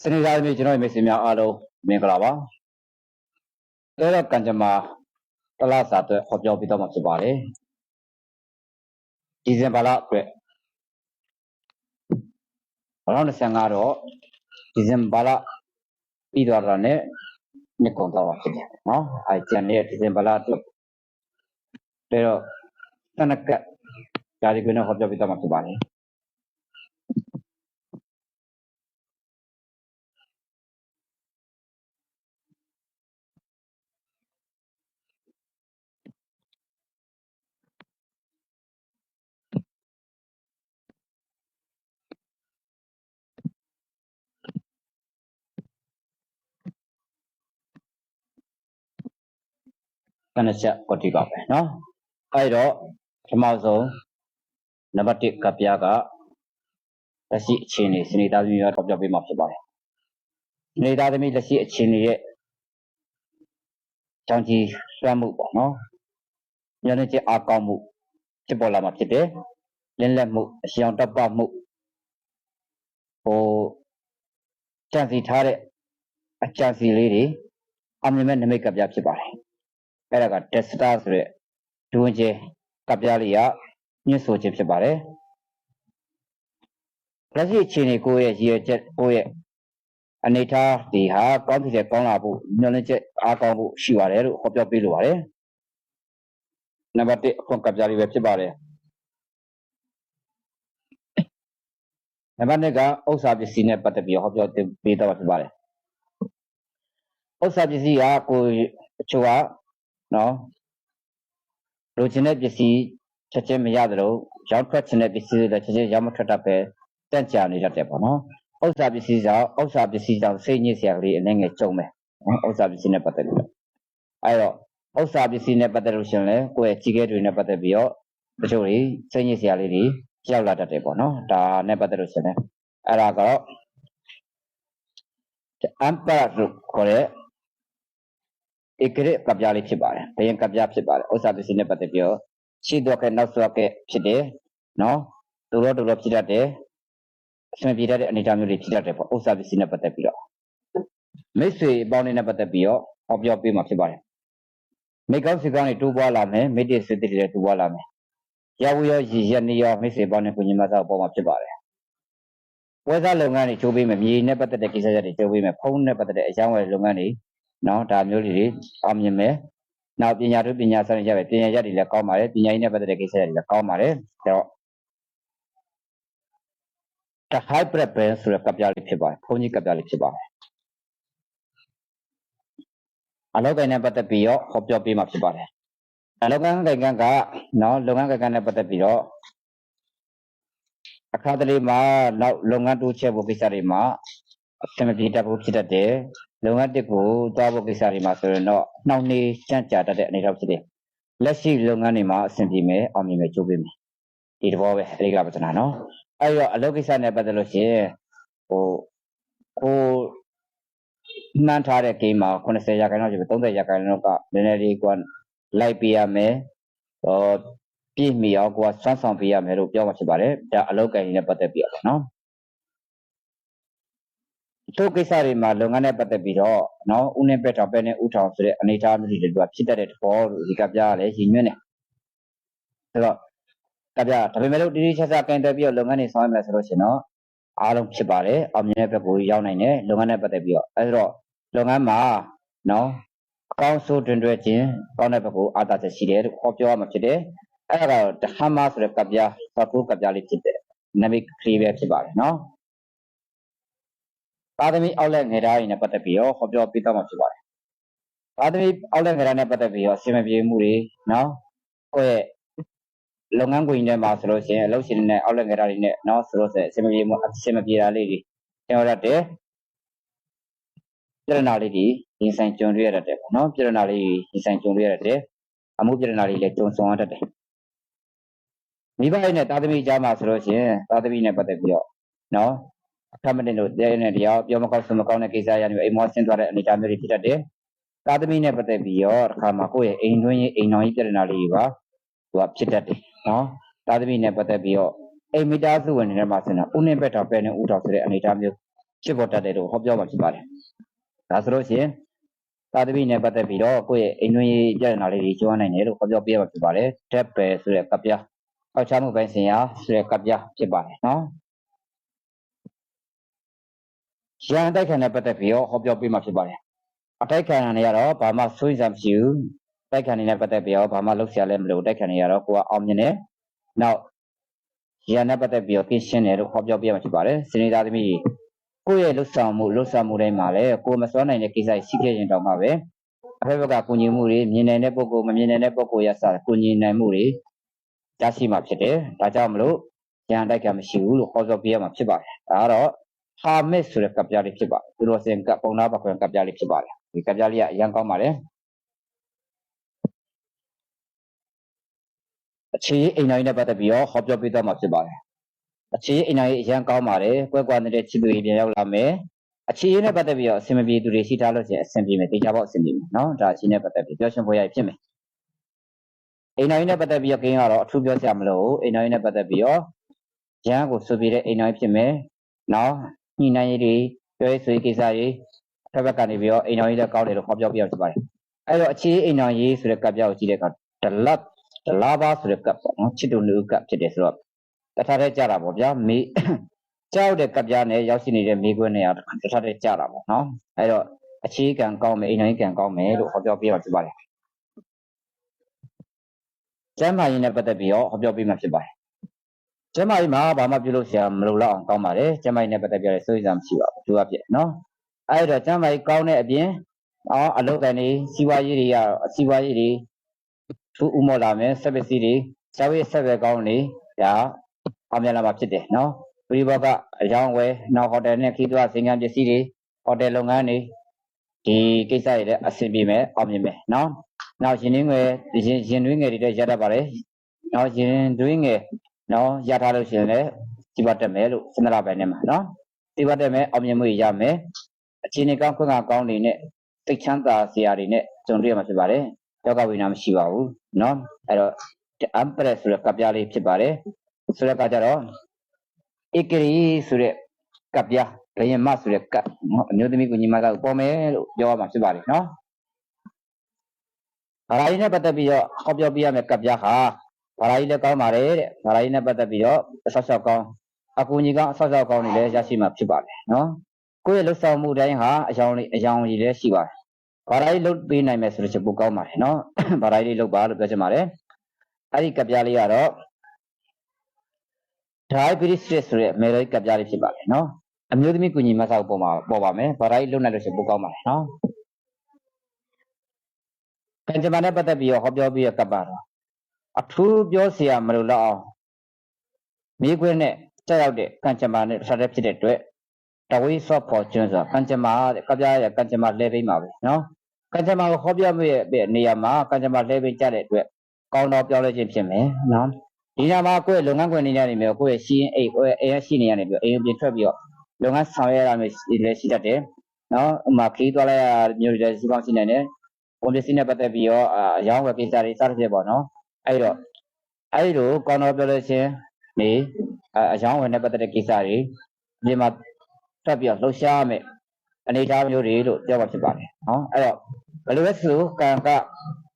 စနေသားသမီးကျွန်တော်မိတ်ဆွေများအားလုံးမင်္ဂလာပါအဲတော့ကံကြမ္မာတလားစာအတွက်ဟောပြောပြတော့မှာဖြစ်ပါတယ်ဒီဇင်ဘာလအတွက်2025တော့ဒီဇင်ဘာလပြီးသွားတာနဲ့မြစ်ကုန်သွားပါဖြစ်တယ်နော်အဲကျန်တဲ့ဒီဇင်ဘာလအတွက်ဒါတော့တနက်ကဓာဒီကွင်းနဲ့ဟောပြောပြတော့မှာဖြစ်ပါတယ် ကနချက်ကိုတိပါပဲနော်အဲ့တော့ပထမဆုံးနံပါတ်1ကပြကလက်ရှိအခြေအနေစနေသားသမီးရောတော့ပြောပေးမှာဖြစ်ပါတယ်စနေသားသမီးလက်ရှိအခြေအနေရဲ့ကြောင့်ကြီးစွမ်းမှုပေါ့နော်ညနေချင်းအားကောင်းမှုဖြစ်ပေါ်လာမှာဖြစ်တယ်လင်းလက်မှုအရှောင်တပ်ပမှုဟိုကြံစီထားတဲ့အကြံစီလေးတွေအမြင်မဲ့နမိတ်ကပြဖြစ်ပါတယ် အဲ့ဒါက tester ဆိုတဲ့ဒုဝင်ကျဲကပ်ပြားလေးကညှစ်ဆိုခြင်းဖြစ်ပါတယ်လက်ရှိအခြေအနေကိုယ့်ရဲ့ရည်ရွယ်ချက်ကိုယ့်ရဲ့အနေထားဒီဟာကောင်းဖြစ်တဲ့ကောင်းလာဖို့ညွှန်လင်းချက်အားကောင်းဖို့ရှိပါတယ်လို့ဟောပြောပေးလိုပါတယ်နံပါတ်1အခွန်ကပ်ပြားလေးပဲဖြစ်ပါတယ်နံပါတ်2ကဥစ္စာပစ္စည်းနဲ့ပတ်သက်ပြီးဟောပြောပေးတော့ဖြစ်ပါတယ်ဥစ္စာပစ္စည်းကကိုယ်အချို့က နော်လိုချင်တဲ့ပစ္စည်းချက်ချင်းမရသလိုရောက်ထွက်ချင်တဲ့ပစ္စည်းတွေလည်းချက်ချင်းရောက်မထွက်တတ်ပဲတန့်ကြာနေတတ်တယ်ပေါ့နော်ဥစ္စာပစ္စည်းကြောင့်ဥစ္စာပစ္စည်းကြောင့်စိတ်ညစ်စရာကလေးအနေငယ်ကြုံမယ်နော်ဥစ္စာပစ္စည်းနဲ့ပတ်သက်ပြီးတော့အဲတော့ဥစ္စာပစ္စည်းနဲ့ပတ်သက်လို့ရှရင်လေကိုယ့်ရဲ့ကြီးကဲတွေနဲ့ပတ်သက်ပြီးတော့တချို့တွေစိတ်ညစ်စရာလေးတွေရောက်လာတတ်တယ်ပေါ့နော်ဒါနဲ့ပတ်သက်လို့ရှရင်လေအဲ့ဒါကတော့အမ်ပါလို့ခေါ်တဲ့ ဧကရကပ်ပြားလေးဖြစ်ပါတယ်ဘယင်ကပ်ပြားဖြစ်ပါတယ်ဥစ္စာပစ္စည်းနဲ့ပတ်သက်ပြီးတော့ရှိတော့ကဲနောက်ဆွကဲဖြစ်တယ်နော်တူတော့တူတော့ဖြစ်တတ်တယ်အဆင်ပြေတတ်တဲ့အနေအထားမျိုးတွေဖြစ်တတ်တယ်ပေါ့ဥစ္စာပစ္စည်းနဲ့ပတ်သက်ပြီးတော့မိတ်ဆွေအပေါင်းနဲ့ပတ်သက်ပြီးတော့ဟောပြောပေးမှာဖြစ်ပါတယ်မိကောင်းစီကောင်းတွေတိုးပွားလာမယ်မိတ္တိစေတ္တိတွေတိုးပွားလာမယ်ရဝရောရည်ရနေရောမိတ်ဆွေအပေါင်းနဲ့ကိုညီမသားအပေါ်မှာဖြစ်ပါတယ်ဝဲစားလုပ်ငန်းတွေချိုးပေးမယ်မြေနဲ့ပတ်သက်တဲ့ကိစ္စရပ်တွေချိုးပေးမယ်ဖုန်းနဲ့ပတ်သက်တဲ့အကြောင်းအရာလုပ်ငန်းတွေ နော်ဒါမျိုးလေးတွေအောင်မြင်မယ်နောက်ပညာတို့ပညာဆိုင်ရပဲပညာရက်တွေလည်းကောင်းပါတယ်ပညာရေးနဲ့ပတ်သက်တဲ့ကိစ္စတွေလည်းကောင်းပါတယ်ဒါတော့ the hybrid band ဆိုတဲ့ကပ်ပြားလေးဖြစ်ပါတယ်ဘုန်းကြီးကပ်ပြားလေးဖြစ်ပါတယ်အလောက်ကိုင်းနဲ့ပတ်သက်ပြီးတော့ဟောပြောပေးမှာဖြစ်ပါတယ်အလောက်ကိုင်းကိုင်းကကနော်လုပ်ငန်းကိုင်းကနဲ့ပတ်သက်ပြီးတော့အခါတလေမှာနောက်လုပ်ငန်းတိုးချဲ့ဖို့ကိစ္စတွေမှာအဆင်မပြေတတ်ဖို့ဖြစ်တတ်တယ် လုပ်ငန်းတစ်ကိုသွားဖို့ကိစ္စတွေမှာဆိုရင်တော့နှောင့်နှေးကြန့်ကြာတတ်တဲ့အနေအထားဖြစ်တယ်။လက်ရှိလုပ်ငန်းတွေမှာအဆင်ပြေမယ်အောင်မြင်မယ်ကြိုးပေးမယ်။ဒီတဘောပဲအရိကပဒနာနော်။အဲဒီတော့အလုပ်ကိစ္စနဲ့ပတ်သက်လို့ရှိရင်ဟိုကိုနှမ်းထားတဲ့ဂိမ်းမှာ80ရာခိုင်နှုန်းရှိပြီ30ရာခိုင်နှုန်းကနည်းနည်းလေးကလိုက်ပေးရမယ်။ဟောပြည့်မီအောင်ကိုကစွမ်းဆောင်ပေးရမယ်လို့ပြောမှဖြစ်ပါတယ်။ဒါအလုပ်ကိုင်နဲ့ပတ်သက်ပြီးတော့နော်။ တို့ကိစ္စတွေမှာလုပ်ငန်းနဲ့ပတ်သက်ပြီးတော့နော်ဦးနဲ့ပက်ထောင်ပဲနဲ့ဥထောင်ဆိုတဲ့အနေအထားမျိုးတွေတူဖြစ်တတ်တဲ့သဘောလို့ဒီကပြားကလည်းရည်ညွှန်းတယ်။ဒါတော့ကပြားဒါပေမဲ့လို့တိတိကျကျကင်တယ်ပြီးတော့လုပ်ငန်းတွေဆောင်ရမယ်ဆိုလို့ရှိရင်တော့အားလုံးဖြစ်ပါတယ်အောင်မြင်တဲ့ဘက်ကိုရောက်နိုင်တယ်လုပ်ငန်းနဲ့ပတ်သက်ပြီးတော့အဲဒါတော့လုပ်ငန်းမှာနော်အကောင်းဆုံးတွင်တွဲခြင်းကောင်းတဲ့ဘက်ကိုအားသာချက်ရှိတယ်လို့ခေါ်ပြောရမှာဖြစ်တယ်။အဲဒါကတော့တဟမဆိုတဲ့ကပြားသတ်ဖို့ကပြားလေးဖြစ်တယ်။နမိတ်ကလေးပဲဖြစ်ပါတယ်နော်။ သာသမီအောက်လက်ငယ်သားတွေနဲ့ပတ်သက်ပြီးတော့ဟောပြောပေးတော့မှာဖြစ်ပါတယ်။သာသမီအောက်လက်ငယ်သားနဲ့ပတ်သက်ပြီးတော့အစီအမံပြေမှုတွေနော်ကိုယ့်ရဲ့လုပ်ငန်းခွင်ထဲမှာဆိုလို့ရှိရင်အလုပ်ရှင်တွေနဲ့အောက်လက်ငယ်သားတွေနဲ့နော်ဆိုလို့ဆိုရင်အစီအမံပြေမှုအစီအမံပြေတာလေးတွေကျွန်တော်ရတယ်ပြဿနာလေးတွေရင်ဆိုင်ကြုံတွေ့ရတတ်တယ်ပေါ့နော်ပြဿနာလေးတွေရင်ဆိုင်ကြုံတွေ့ရတတ်တယ်အမှုပြဿနာလေးလည်းကြုံဆောင်ရတတ်တယ်မိဘရဲ့နဲ့သာသမီကြားမှာဆိုလို့ရှိရင်သာသမီနဲ့ပတ်သက်ပြီးတော့နော် အခမတင်တို့တဲ့နဲ့တရားပြောမကောက်စမကောင်းတဲ့ကိစ္စရနေအိမ်မောဆင်းသွားတဲ့အနေအထားမျိုးတွေဖြစ်တတ်တယ်။သာသမီနဲ့ပတ်သက်ပြီးတော့တစ်ခါမှကိုယ့်ရဲ့အိမ်တွင်းရေးအိမ်တော်ကြီးပြဿနာလေးတွေပါသူကဖြစ်တတ်တယ်နော်။သာသမီနဲ့ပတ်သက်ပြီးတော့အိမ်မိသားစုဝင်တွေထဲမှာဆင်တာဥနှင်းဘက်တော်ပဲနဲ့ဥတော်ဆိုတဲ့အနေအထားမျိုးဖြစ်ပေါ်တတ်တယ်လို့ဟောပြောမှာဖြစ်ပါတယ်ဒါဆိုလို့ရှိရင်သာသမီနဲ့ပတ်သက်ပြီးတော့ကိုယ့်ရဲ့အိမ်တွင်းရေးပြဿနာလေးတွေကျွမ်းနိုင်တယ်လို့ဟောပြောပြရမှာဖြစ်ပါတယ်တက်ပယ်ဆိုတဲ့ကပ်ပြားဟောချမှုပိုင်းဆိုင်ရာဆိုတဲ့ကပ်ပြားဖြစ်ပါတယ်နော် ရန်တိုက်ခံနဲ့ပတ်သက်ပြီးတော့ဟောပြောပေးမှာဖြစ်ပါတယ်အတိုက်ခံနေရတော့ဘာမှစိုးရိမ်စရာမရှိဘူးတိုက်ခံနေနဲ့ပတ်သက်ပြီးတော့ဘာမှလုပ်စရာလည်းမလိုတိုက်ခံနေရတော့ကိုကအောင်မြင်တယ်နောက်ရန်နဲ့ပတ်သက်ပြီးတော့ပြင်ရှင်းတယ်လို့ဟောပြောပေးမှာဖြစ်ပါတယ်စနေသားသမီးကိုယ့်ရဲ့လှုပ်ဆောင်မှုလှုပ်ဆောင်မှုတိုင်းမှာလည်းကိုယ်မစွမ်းနိုင်တဲ့ကိစ္စရှိခဲ့ရင်တောင်မှပဲအဖက်ဘက်ကကုညီမှုတွေမြင်နိုင်တဲ့ပုံကိုမမြင်နိုင်တဲ့ပုံကိုရစကုညီနိုင်မှုတွေရရှိမှာဖြစ်တယ်ဒါကြောင့်မလို့ရန်တိုက်ခံမရှိဘူးလို့ဟောပြောပေးရမှာဖြစ်ပါတယ်ဒါကတော့ ဟာမစ်ဆိုတဲ့ကပ်ပြားလေးဖြစ်ပါတယ်သူတော်စင်ကပ်ပုံနာပခွင့်ကပ်ပြားလေးဖြစ်ပါတယ်ဒီကပ်ပြားလေးကအရန်ကောင်းပါတယ်အခြေအိမ်တိုင်းနဲ့ပတ်သက်ပြီးတော့ဟောပြောပြသွားမှာဖြစ်ပါတယ်အခြေအိမ်တိုင်းအရန်ကောင်းပါတယ်ကွဲကွာနေတဲ့ချစ်သူတွေပြန်ရောက်လာမယ်အခြေရင်းနဲ့ပတ်သက်ပြီးတော့အဆင်မပြေသူတွေရှိထားလို့ရှိရင်အဆင်ပြေမယ်တေချာပေါ့အဆင်ပြေမယ်နော်ဒါအခြေနဲ့ပတ်သက်ပြီးပြောရှင်ပွဲရဖြစ်မယ်အိမ်တိုင်းနဲ့ပတ်သက်ပြီးတော့ဂိမ်းကတော့အထူးပြောစရာမလိုဘူးအိမ်တိုင်းနဲ့ပတ်သက်ပြီးတော့ရန်ကိုဆိုပြတဲ့အိမ်တိုင်းဖြစ်မယ်နော် ညှိနှိုင်းရေးတွေပြောရေးဆိုရေးကိစ္စတွေတစ်ဘက်ကနေပြီးတော့အိမ်တိုင်းလည်းကောင်းတယ်လို့ဟောပြောပြရဖြစ်ပါတယ်အဲ့တော့အခြေအိမ်တိုင်းရေးဆိုတဲ့ကပ်ပြောက်ကြည့်တဲ့အခါဒလတ်ဒလာဘာဆိုတဲ့ကပ်ပေါ့နော်ချစ်တူလူကပ်ဖြစ်တယ်ဆိုတော့တထားတဲ့ကြတာပေါ့ဗျာမေးကြောက်တဲ့ကပ်ပြားနဲ့ရောက်ရှိနေတဲ့မိကွန်းနဲ့တထားတဲ့ကြတာပေါ့နော်အဲ့တော့အခြေကံကောင်းမယ်အိမ်တိုင်းကံကောင်းမယ်လို့ဟောပြောပြရဖြစ်ပါတယ်ကျမ်းမာရေးနဲ့ပတ်သက်ပြီးတော့ဟောပြောပြမှာဖြစ်ပါတယ် ကျမ်းမာရေးမှာဘာမှပြုလုပ်စရာမလိုတော့အောင်ကောင်းပါတယ်ကျမ်းမာရေးနဲ့ပတ်သက်ပြီးတော့စိုးရိမ်စရာမရှိပါဘူးသူကပြည့်နော်အဲ့တော့ကျမ်းမာရေးကောင်းတဲ့အပြင်အော်အလုပ်ကန်တွေစီးပွားရေးတွေရအစီးပွားရေးတွေသူဥမော်လာမယ်ဆက်ပစ္စည်းတွေစာဝေးဆက်ပဲကောင်းနေဒါအောင်မြင်လာမှာဖြစ်တယ်နော်ပရိဘောကအကြောင်းဝယ်နောက်ဟိုတယ်နဲ့ခီးသွွားစင်ကန်းပစ္စည်းတွေဟိုတယ်လုပ်ငန်းတွေဒီကိစ္စတွေလည်းအဆင်ပြေမယ်အောင်မြင်မယ်နော်နောက်ရင်နှင်းငယ်ရင်ရင်တွင်းငယ်တွေလည်းရတတ်ပါတယ်နောက်ရင်တွင်းငယ် နော်ရထားလို့ရှိရင်လည်းဒီဘတ်တက်မယ်လို့စန္ဒရာပဲနဲ့မှာနော်ဒီဘတ်တက်မယ်အောင်မြင်မှုရမယ်အခြေအနေကောင်းခွင့်ကကောင်းနေနဲ့စိတ်ချမ်းသာစရာတွေနဲ့ကြုံတွေ့ရမှာဖြစ်ပါတယ်ယောဂဝိနာမရှိပါဘူးနော်အဲ့တော့ empress ဆိုတဲ့ကပ်ပြားလေးဖြစ်ပါတယ်ဆိုတဲ့ကကြတော့ဧကရီဆိုတဲ့ကပ်ပြားဘယင်မဆိုတဲ့ကပ်နော်အမျိုးသမီးကိုညီမကပေါ်မယ်လို့ပြောရမှာဖြစ်ပါတယ်နော်ဘာသာရေးနဲ့ပတ်သက်ပြီးတော့ဟောပြောပြရမယ့်ကပ်ပြားဟာ ဘာသာရေးလည်းကောင်းပါတယ်တဲ့ဘာသာရေးနဲ့ပတ်သက်ပြီးတော့အဆောက်အအုံကောင်းအကူညီကောင်းအဆောက်အအုံကောင်းတွေလည်းရရှိမှာဖြစ်ပါတယ်နော်ကိုယ့်ရဲ့လှုပ်ဆောင်မှုတိုင်းဟာအယောင်လေးအယောင်ကြီးလည်းရှိပါတယ်ဘာသာရေးလုပ်ပေးနိုင်မယ်ဆိုလို့ချက်ပိုကောင်းပါတယ်နော်ဘာသာရေးလုပ်ပါလို့ပြောချင်ပါတယ်အဲ့ဒီကပ်ပြားလေးကတော့ diabetes ဆိုတဲ့မေရိုကပ်ပြားလေးဖြစ်ပါတယ်နော်အမျိုးသမီးကုညီမဆောက်ပေါ်မှာပေါ်ပါမယ်ဘာသာရေးလုပ်နိုင်လို့ချက်ပိုကောင်းပါတယ်နော်ကံကြမ္မာနဲ့ပတ်သက်ပြီးတော့ဟောပြောပြီးရကပ်ပါတော့ အထူးပြောเสียမလို့တော့အောင်မိခွင်းနဲ့တက်ရောက်တဲ့ကံကြမ္မာနဲ့ဆက်တဲ့ဖြစ်တဲ့အတွက်တဝိဆော့ဖို့ကျွန်းဆိုတာကံကြမ္မာတဲ့ကပ်ပြားရကံကြမ္မာလဲပေးမှာပဲနော်ကံကြမ္မာကိုဟောပြောပြရဲ့နေရာမှာကံကြမ္မာလဲပေးကြတဲ့အတွက်ကောင်းတော့ပြောလဲခြင်းဖြစ်မယ်နော်ဒီညမှာကိုယ့်ရဲ့လုပ်ငန်းခွင်နေရနေမျိုးကိုယ့်ရဲ့ရှိရင်အိတ်ကိုယ့်ရဲ့အိမ်ရရှိနေရနေပြီးအိမ်ပြင်ထွက်ပြီးတော့လုပ်ငန်းဆောင်ရွက်ရမယ်လည်းရှိတတ်တယ်နော်ဥမာခီးသွားလိုက်ရမျိုးတွေရှိကောင်းရှိနိုင်တယ်ဝန်ပစ္စည်းနဲ့ပတ်သက်ပြီးတော့အရောင်းဝယ်ကိစ္စတွေစသဖြင့်ပေါ့နော် အဲ့တော့အဲ့လိုကောင်းတော့ပြောလို့ချင်းနေအရောင်းဝယ်နဲ့ပတ်သက်တဲ့ကိစ္စတွေအပြင်မှာတက်ပြီးတော့လှုပ်ရှားမယ်အနေအထားမျိုးတွေလို့ပြောပါဖြစ်ပါတယ်နော်အဲ့တော့ဘယ်လိုပဲဆိုကံက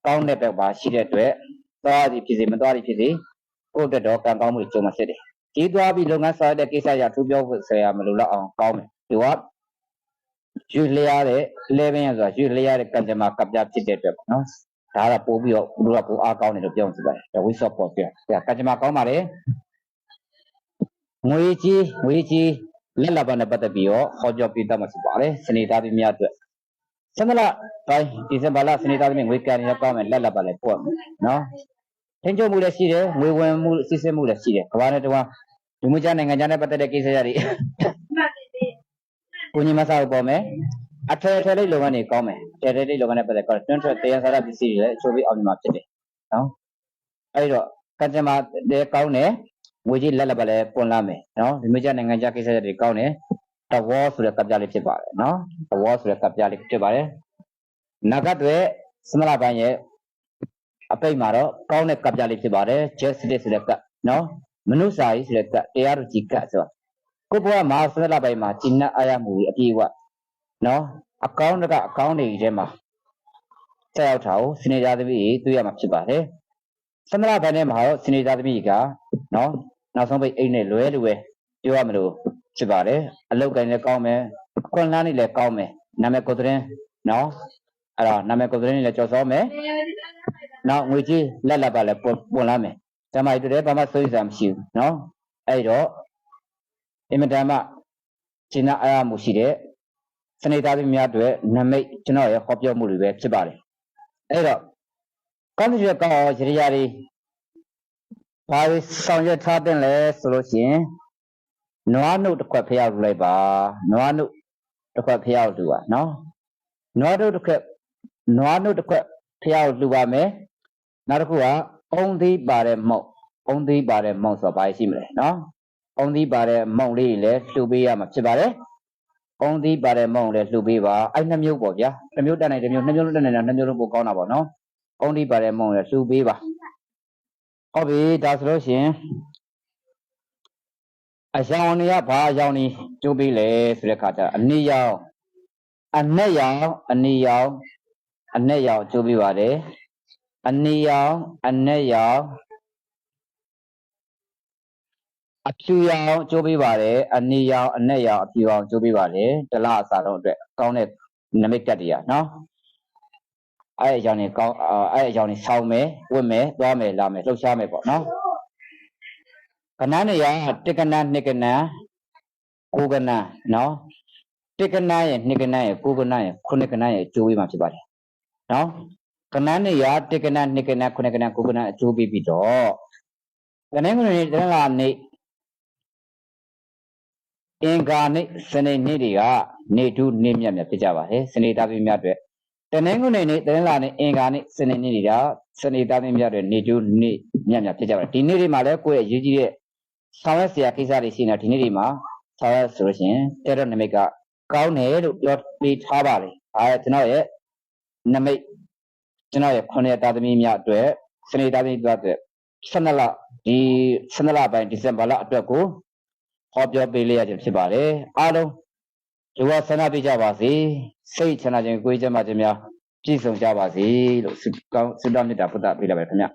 ကောင်းတဲ့ဘက်ပါရှိတဲ့အတွက်သွားသည်ဖြစ်စေမသွားသည်ဖြစ်စေကိုယ့်အတွက်တော့ကံကောင်းမှုကြုံမှာဖြစ်တယ်ဒီသွားပြီးလုပ်ငန်းဆောင်တဲ့ကိစ္စရထူးပြောဖို့ဆရာမလိုတော့အောင်ကောင်းမယ်ဒီကယူလျားတဲ့လဲပင်ရဆိုတာယူလျားတဲ့ကံကြမ္မာကပ်ပြဖြစ်တဲ့အတွက်ပေါ့နော် ဒါကပို့ပြီးတော့ဘုရားပို့အားကောင်းတယ်လို့ပြောမှဖြစ်ပါတယ်ဒါဝိဆော့ပေါ်ပြဆရာကံကြမ္မာကောင်းပါလေငွေကြီးငွေကြီးလက်လာပါနဲ့ပတ်သက်ပြီးတော့ဟောပြောပြတတ်မှာဖြစ်ပါတယ်စနေသားသမီးများအတွက်စမလာတိုင်းဒီဇင်ဘာလစနေသားသမီးငွေကန်ရကောင်းမယ်လက်လာပါလည်းပို့မယ်နော်ထင်းချုံမှုလည်းရှိတယ်ငွေဝင်မှုစစ်စစ်မှုလည်းရှိတယ်ကမ္ဘာနဲ့တဝမ်းဒီမှုကြနိုင်ငံခြားနဲ့ပတ်သက်တဲ့ကိစ္စတွေကိုညီမစားကိုပေါ်မယ်အထယ်ထယ်လေးလုပ်ငန်းတွေကောင်းမယ် ထယ်ထယ်လေးလုပ်ငန်းနဲ့ပတ်သက်တော့တွန်းထွက်တရားစားရပစ္စည်းတွေလည်းအချိုးပြီးအောင်မြင်မှာဖြစ်တယ်နော်အဲ့တော့ကကြမတဲ့ကောင်းတယ်ငွေကြီးလက်လက်ပါလဲပွန်လာမယ်နော်ဒီမျိုးကြနိုင်ငံခြားကိစ္စတွေကောင်းတယ်တဝေါဆိုတဲ့ကပ်ပြားလေးဖြစ်ပါတယ်နော်တဝေါဆိုတဲ့ကပ်ပြားလေးဖြစ်ပါတယ်နဂတ်တွေစမလာပိုင်းရဲ့အပိတ်မှာတော့ကောင်းတဲ့ကပ်ပြားလေးဖြစ်ပါတယ် justice ဆိုတဲ့ကပ်နော်မနုစာရေးဆိုတဲ့ကပ်တရားသူကြီးကပ်ဆိုကိုဘွားမှာဆန္ဒပိုင်းမှာကျင့်တဲ့အာရမှုကြီးအပြည့်အဝနော် အကောင်းတကအကောင်းတွေထဲမှာဆက်ရောက်တာကိုစနေကြသမီးကြီးတွေ့ရမှာဖြစ်ပါတယ်ဆန္ဒပိုင်းထဲမှာတော့စနေကြသမီးကနော်နောက်ဆုံးပိတ်အိတ်နဲ့လွဲလွယ်ပြောရမလို့ဖြစ်ပါတယ်အလောက်ကိုင်းလည်းကောင်းမယ်အခွန်လန်းနေလည်းကောင်းမယ်နာမည်ကိုယ်သတင်းနော်အဲ့တော့နာမည်ကိုယ်သတင်းလည်းကြော်စောမယ်နောက်ငွေကြီးလက်လက်ပါလည်းပွန်ပွန်လာမယ်တမိုက်တူတယ်ဘာမှစိုးရိမ်စရာမရှိဘူးနော်အဲ့တော့အင်မတန်မှကျင့်အားအားမှုရှိတဲ့ စနေသားသမီးများအတွက်နမိတ်ကျွန်တော်ရဲ့ဟောပြောမှုတွေပဲဖြစ်ပါတယ်အဲ့တော့ကောင်းတဲ့ကောင်းအောင်ရရရီဘာလို့ဆောင်ရွက်ထားတဲ့လဲဆိုလို့ရှိရင်နွားနှုတ်တစ်ခွက်ဖျောက်လူလိုက်ပါနွားနှုတ်တစ်ခွက်ဖျောက်လူပါနော်နွားနှုတ်တစ်ခွက်နွားနှုတ်တစ်ခွက်ဖျောက်လူပါမယ်နောက်တစ်ခုကအုံသီးပါတဲ့မုံအုံသီးပါတဲ့မုံဆိုတော့ဘာရှိမလဲနော်အုံသီးပါတဲ့မုံလေးလည်းလှူပေးရမှာဖြစ်ပါတယ် အုံသီးပါတဲ့မုံလည်းလှူပေးပါအဲ့နှမျိုးပေါ့ဗျာတစ်မျိုးတက်နိုင်တစ်မျိုးနှစ်မျိုးလုံးတက်နိုင်တာနှစ်မျိုးလုံးပိုကောင်းတာပေါ့နော်အုံသီးပါတဲ့မုံလည်းလှူပေးပါဟုတ်ပြီဒါဆိုလို့ရှိရင်အယောင်တွေကဘာအယောင်နေကျိုးပေးလဲဆိုတဲ့ခါကျအနည်းယောင်အနက်ယောင်အနည်းယောင်အနက်ယောင်ကျိုးပေးပါတယ်အနည်းယောင်အနက်ယောင် အဖြူရောင်ကျိုးပေးပါတယ်အနီရောင်အနက်ရောင်အဖြူရောင်ကျိုးပေးပါတယ်တလားအစားလုံးအတွက်ကောင်းတဲ့နမိတ်ကတ်တွေကနော်အဲ့အကြောင်းနေကောင်းအဲ့အကြောင်းနေဆောင်းမယ်ဝတ်မယ်သွားမယ်လာမယ်လှုပ်ရှားမယ်ပေါ့နော်ကဏ္ဍနေရတက္ကနာနှစ်ကနာကိုကနာနော်တက္ကနာရဲ့နှစ်ကနာရဲ့ကိုကနာရဲ့ခုနှစ်ကနာရဲ့ကျိုးပေးမှာဖြစ်ပါတယ်နော်ကဏ္ဍနေရတက္ကနာနှစ်ကနာခုနှစ်ကနာကိုကနာအကျိုးပေးပြီးတော့တနင်္ဂနွေနေ့တနင်္လာနေ့ အင်္ဂါနေ့စနေနေ့တွေကနေတူးနေ့မြတ်မြတ်ဖြစ်ကြပါတယ်စနေသားသမီးများအတွက်တနင်္ဂနွေနေ့တနင်္လာနေ့အင်္ဂါနေ့စနေနေ့တွေကစနေသားသမီးများအတွက်နေတူးနေ့မြတ်မြတ်ဖြစ်ကြပါတယ်ဒီနေ့တွေမှာလည်းကိုယ့်ရဲ့ရည်ကြီးတဲ့ဆောင်ရွက်စရာကိစ္စတွေရှိနေတာဒီနေ့တွေမှာဆောင်ရွက်ဆိုလို့ရှိရင်တဲ့တော့နမိတ်ကကောင်းတယ်လို့ပြောပေးထားပါလေအဲကျွန်တော်ရဲ့နမိတ်ကျွန်တော်ရဲ့ခုနှစ်သားသမီးများအတွက်စနေသားသမီးများအတွက်12လဒီ12လပိုင်းဒီဇင်ဘာလအတွက်ကို ဟောပြောပေးလျက်ခြင်းဖြစ်ပါတယ်အားလုံးဒီဝဆန္ဒပြကြပါစေစိတ်ချမ်းသာခြင်းကိုယ်ကျမ်းမာခြင်းများပြည့်စုံကြပါစေလို့ဆုတောင်းဆုတောင်းမေတ္တာပို့သပေးလိုက်ပါခင်ဗျာ